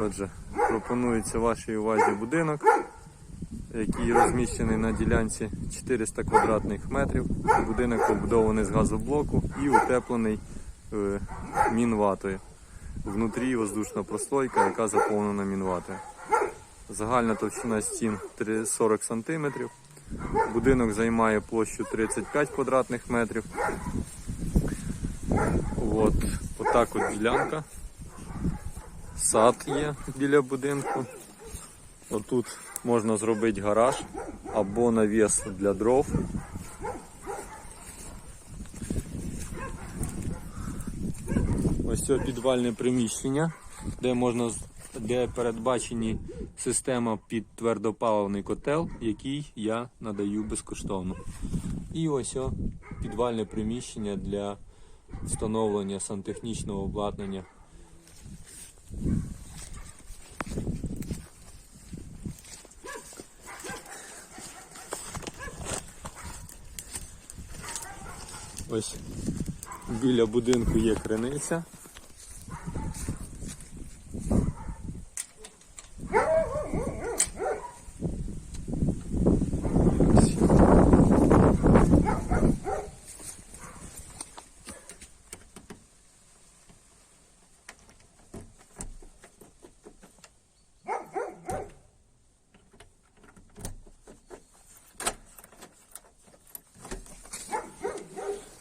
Отже, пропонується вашій увазі будинок, який розміщений на ділянці 400 квадратних метрів. Будинок побудований з газоблоку і утеплений е, мінватою. Внутрі воздушна прослойка, яка заповнена мінватою. Загальна товщина стін 40 см. Будинок займає площу 35 квадратних метрів. От, отак от ділянка. Сад є біля будинку. Отут можна зробити гараж або навіс для дров. Ось це підвальне приміщення, де можна де передбачені система під твердопаливний котел, який я надаю безкоштовно. І ось о, підвальне приміщення для встановлення сантехнічного обладнання. Ось біля будинку є криниця.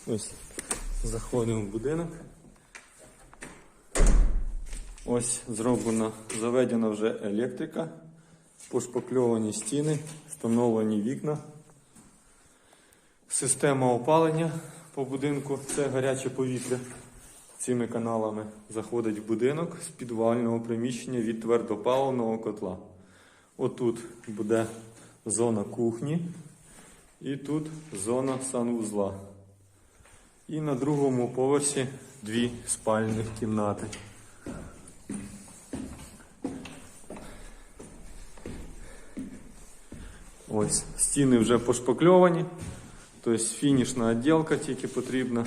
Ось заходимо в будинок. Ось зроблена, заведена вже електрика, пошпакльовані стіни, встановлені вікна. Система опалення по будинку це гаряче повітря. Цими каналами заходить в будинок з підвального приміщення від твердопаливного котла. Отут буде зона кухні і тут зона санвузла. І на другому поверсі дві спальних кімнати. Ось стіни вже пошпакльовані, тобто фінішна відділка тільки потрібна.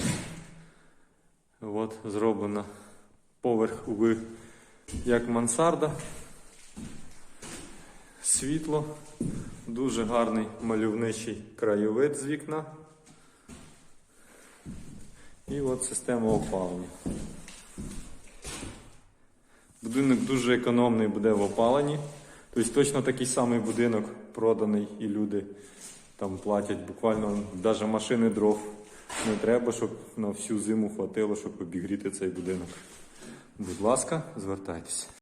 От зроблена поверх в як мансарда. Світло, дуже гарний мальовничий краєвид з вікна. І от система опалення. Будинок дуже економний буде в опаленні. Тобто точно такий самий будинок проданий і люди там платять буквально навіть машини дров. Не треба, щоб на всю зиму хватило, щоб обігріти цей будинок. Будь ласка, звертайтеся.